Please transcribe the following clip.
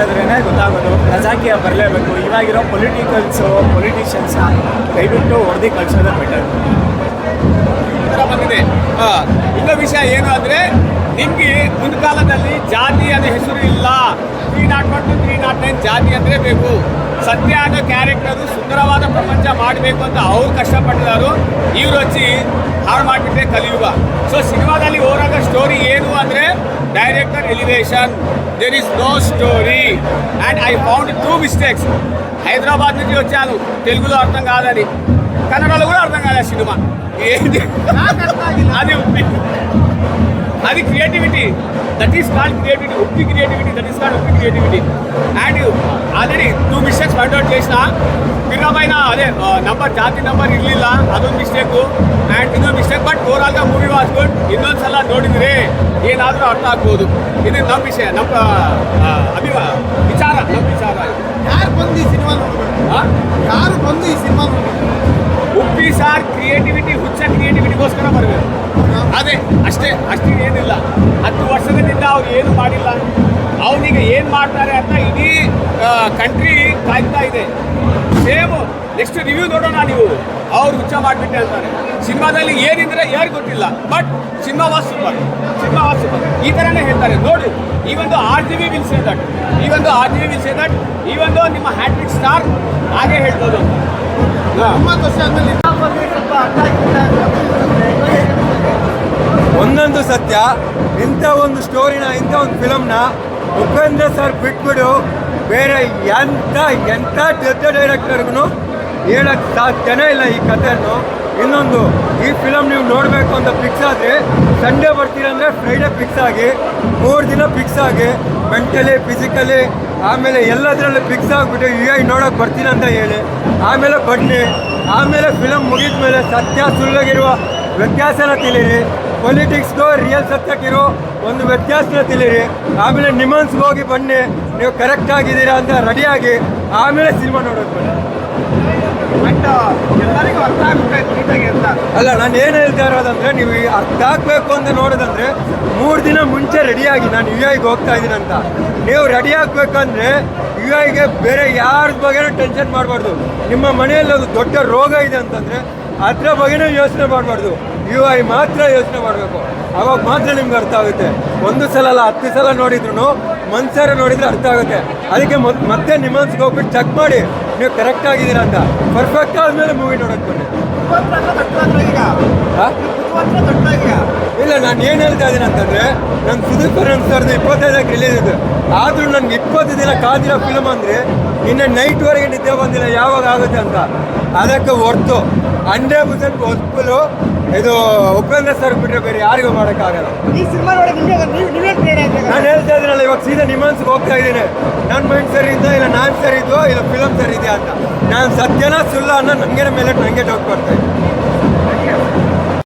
ಮಾಡಿದ್ರೇ ಗೊತ್ತಾಗೋದು. ರಜಾಕಿಯ ಬರಲೇಬೇಕು. ಇವಾಗಿರೋ ಪೊಲಿಟಿಕಲ್ಸು ಪೊಲಿಟಿಷಿಯನ್ಸ್ ದಯವಿಟ್ಟು ಹೊಡೆದು ಕಳಿಸೋದೇ ಬೆಟರ್ ಬಂದಿದೆ. ಇನ್ನೊಂದು ವಿಷಯ ಏನು ಅಂದರೆ, ನಿಮಗೆ ಒಂದು ಕಾಲದಲ್ಲಿ ಜಾತಿ ಅನ್ನೋ ಹೆಸರು ಇಲ್ಲ. Three not one two three not nine ಜಾತಿ ಅಂದರೆ ಬೇಕು. ಸತ್ಯ ಅನ್ನೋ ಕ್ಯಾರೆಕ್ಟರು ಸುಂದರವಾದ ಪ್ರಪಂಚ ಮಾಡಬೇಕು ಅಂತ ಅವ್ರು ಕಷ್ಟಪಟ್ಟಿದ್ದಾರೆ. ಇವ್ರು ಹಚ್ಚಿ ಹಾಳು ಮಾಡಿಬಿಟ್ಟೆ ಕಲಿಯುಗ. ಸೊ ಸಿನಿಮಾದಲ್ಲಿ ಹೋರಾಗ character elevation, there is no story. And I found two mistakes. Hyderabad నుంచి వచ్చాను తెలుగులో అర్థం కాదని కన్నడలో కూడా అర్థం కాలేదు సినిమా ఏంటి అది అది creativity that is called creativity Uppi creativity that is called Uppi creativity and already two mistakes out చేసిన తిరమైన అదే నంబర్ జాతి నంబర్ ఇల్లిల్ల అదొక మిస్టేక్ అండ్ ಇನ್ನೊಂದು ಮಿಸ್ಟೇಕ್ ಬಟ್ ಓವರ್ ಆಲ್ಗ ಮೂವಿ ವಾಚ್ ಗುಡ್ ಇನ್ನೊಂದು ಸಲ ನೋಡಿದರೆ ಏನಾದರೂ ಅರ್ಥ ಆಗ್ಬೋದು ಇದು ನಮ್ಮ ವಿಷಯ ನಮ್ಮ ಅಭಿವ ವಿಚಾರ ನಮ್ಮ ವಿಚಾರ ಯಾರು ಬಂದು ಈ ಸಿನಿಮಾ ಯಾರು ಬಂದು ಈ ಸಿನಿಮಾ ಉಪ್ಪಿ ಸಾರ್ ಕ್ರಿಯೇಟಿವಿಟಿ ಹುಚ್ಚ ಕ್ರಿಯೇಟಿವಿಟಿಗೋಸ್ಕರ ಬರಬೇಕು ಅದೇ ಅಷ್ಟೇ ಅಷ್ಟೇ ಏನಿಲ್ಲ. ಹತ್ತು ವರ್ಷದಿಂದ ಅವ್ರು ಏನು ಮಾಡಿಲ್ಲ. ಅವನಿಗೆ ಏನು ಮಾಡ್ತಾರೆ ಅಂತ ಇಡೀ ಕಂಟ್ರಿ ಕಾಯ್ತಾ ಇದೆ. ಸೇಮ್ ನೆಕ್ಸ್ಟ್ ರಿವ್ಯೂ ನೋಡೋಣ ನೀವು. ಅವ್ರು ಹುಚ್ಚ ಮಾಡಿಬಿಟ್ಟೆ ಅಂತಾರೆ. ಸಿನಿಮಾದಲ್ಲಿ ಏನಿದ್ರೆ ಯಾರು ಗೊತ್ತಿಲ್ಲ but cinema was super cinema was super ಈ ಥರನೇ ಹೇಳ್ತಾರೆ. ನೋಡಿ ಈ ಒಂದು R G V will say that ಈ ಒಂದು R G V will say that ಈ ಒಂದು ನಿಮ್ಮ ಹ್ಯಾಟ್ರಿಕ್ ಸ್ಟಾರ್ ಹಾಗೆ ಹೇಳ್ಬೋದು. ಅಂತ ಒಂದೊಂದು ಸತ್ಯ, ಇಂಥ ಒಂದು ಸ್ಟೋರಿನ ಇಂಥ ಒಂದು ಫಿಲಮ್ನ ಉಪೇಂದ್ರ ಸರ್ ಬಿಟ್ಬಿಡು. ಬೇರೆ ಎಂಥ ಎಂಥ ದೊಡ್ಡ ಡೈರೆಕ್ಟರ್ಗೂ ಹೇಳಕ್ಕೆ ಸಾಧ್ಯನೇ ಇಲ್ಲ ಈ ಕಥೆಯನ್ನು. ಇನ್ನೊಂದು, ಈ ಫಿಲಮ್ ನೀವು ನೋಡಬೇಕು ಅಂತ ಫಿಕ್ಸ್ ಆದರೆ ಸಂಡೇ ಬರ್ತೀರಂದರೆ ಫ್ರೈಡೇ ಫಿಕ್ಸ್ ಆಗಿ, ಮೂರು ದಿನ ಫಿಕ್ಸ್ ಆಗಿ ಮೆಂಟಲಿ ಫಿಸಿಕಲಿ ಆಮೇಲೆ ಎಲ್ಲದರಲ್ಲೂ ಫಿಕ್ಸ್ ಆಗಿಬಿಟ್ಟು ಐ ನೋಡೋಕೆ ಬರ್ತೀನಿ ಅಂತ ಹೇಳಿ. ಆಮೇಲೆ ಬನ್ನಿ. ಆಮೇಲೆ ಫಿಲಮ್ ಮುಗಿದ ಮೇಲೆ ಸತ್ಯ ಸುಳ್ಳಾಗಿರುವ ವ್ಯತ್ಯಾಸನ ತಿಳಿರಿ. ಪೊಲಿಟಿಕ್ಸ್ಗೂ ರಿಯಲ್ ಸತ್ಯಕ್ಕಿರೋ ಒಂದು ವ್ಯತ್ಯಾಸ ತಿಳಿರಿ ಆಮೇಲೆ ನಿಮನ್ಸ್ಗೆ ಹೋಗಿ ಬನ್ನಿ. ನೀವು ಕರೆಕ್ಟ್ ಆಗಿದ್ದೀರಾ ಅಂತ ರೆಡಿಯಾಗಿ ಆಮೇಲೆ ಸಿನಿಮಾ ನೋಡೋದು ಬನ್ನಿ. ಎಲ್ಲರಿಗೂ ಅರ್ಥ ನೀಟಾಗಿ ಅಂತ. ಅಲ್ಲ ನಾನು ಏನು ಹೇಳ್ತಾ ಇರೋದಂದ್ರೆ ನೀವು ಈ ಅರ್ಥ ಆಗ್ಬೇಕು ಅಂತ ನೋಡೋದಂದ್ರೆ ಮೂರು ದಿನ ಮುಂಚೆ ರೆಡಿಯಾಗಿ ನಾನು ಯು ಐಗೆ ಹೋಗ್ತಾ ಇದ್ದೀನಿ ಅಂತ. ನೀವು ರೆಡಿ ಆಗ್ಬೇಕಂದ್ರೆ ಯು ಐಗೆ ಬೇರೆ ಯಾರ ಬಗ್ಗೆ ಟೆನ್ಷನ್ ಮಾಡಬಾರ್ದು. ನಿಮ್ಮ ಮನೆಯಲ್ಲಿ ಒಂದು ದೊಡ್ಡ ರೋಗ ಇದೆ ಅಂತಂದರೆ ಅದ್ರ ಬಗ್ಗೆನೂ ಯೋಚನೆ ಮಾಡಬಾರ್ದು. ಯು ಐ ಮಾತ್ರ ಯೋಚನೆ ಮಾಡಬೇಕು. ಅವಾಗ ಮಾತ್ರ ನಿಮ್ಗೆ ಅರ್ಥ ಆಗುತ್ತೆ. ಒಂದು ಸಲ ಅಲ್ಲ ಹತ್ತು ಸಲ ನೋಡಿದ್ರು ಮನ್ಸಾರ ನೋಡಿದ್ರೆ ಅರ್ಥ ಆಗುತ್ತೆ. ಅದಕ್ಕೆ ಮತ್ತೆ ನಿಮ್ಮನ್ಸ್ಗೆ ಹೋಗ್ಬಿಟ್ಟು ಚೆಕ್ ಮಾಡಿ, ನೀವು ಕರೆಕ್ಟ್ ಆಗಿದ್ದೀರಾ ಅಂತ. ಪರ್ಫೆಕ್ಟ್ ಆದಮೇಲೆ ಮೂವಿ ನೋಡೋಕ್ಕೆ ಬನ್ನಿ. ನಾನು ಏನು ಹೇಳ್ತಾ ಇದ್ದೀನಿ ಅಂತಂದ್ರೆ ನನ್ನ ಸುದೀಪ್ ಕರಣ್ ಸರ್ದು ಇಪ್ಪತ್ತೈದಕ್ಕೆ ರಿಲೀಸ್ ಇದೆ ಆದರೂ ನನಗೆ ಇಪ್ಪತ್ತು ದಿನ ಕಾದಿರೋ ಫಿಲ್ಮ್ ಅಂದರೆ ಇನ್ನು ನೈಟ್ವರೆಗೆ ನಿದ್ದೆ ಬಂದಿಲ್ಲ ಯಾವಾಗ ಆಗುತ್ತೆ ಅಂತ. ಅದಕ್ಕೆ ಹೊರ್ತು ಹಂಡ್ರೆಡ್ ಪರ್ಸೆಂಟ್ ಹೊಸ್ಪುಲು ಇದು ಉಪೇಂದ್ರ ಸರ್ ಬಿಟ್ಟರೆ ಬೇರೆ ಯಾರಿಗೂ ಮಾಡೋಕ್ಕಾಗಲ್ಲ. ನಾನು ಹೇಳ್ತಾ ಇದ್ದೀನಲ್ಲ ಇವಾಗ ಸೀದಾ ನಿಮಾನ್ಸ್ಗೆ ಹೋಗ್ತಾ ಇದ್ದೀನಿ. ನನ್ನ ಮೈಂಡ್ ಸರಿ ಇದ್ದೋ ಇಲ್ಲ ನಾನು ಸರಿ ಇದ್ದೋ ಇಲ್ಲ ಫಿಲಮ್ ಸರಿ ಇದೆಯಾ ಅಂತ. ನಾನು ಸತ್ಯನ ಸುಳ್ಳ ಅನ್ನೋ ನನಗೆ ಮೇಲೆ ನನಗೆ ಡೌಟ್ ಬರ್ತಾ ಇದೆ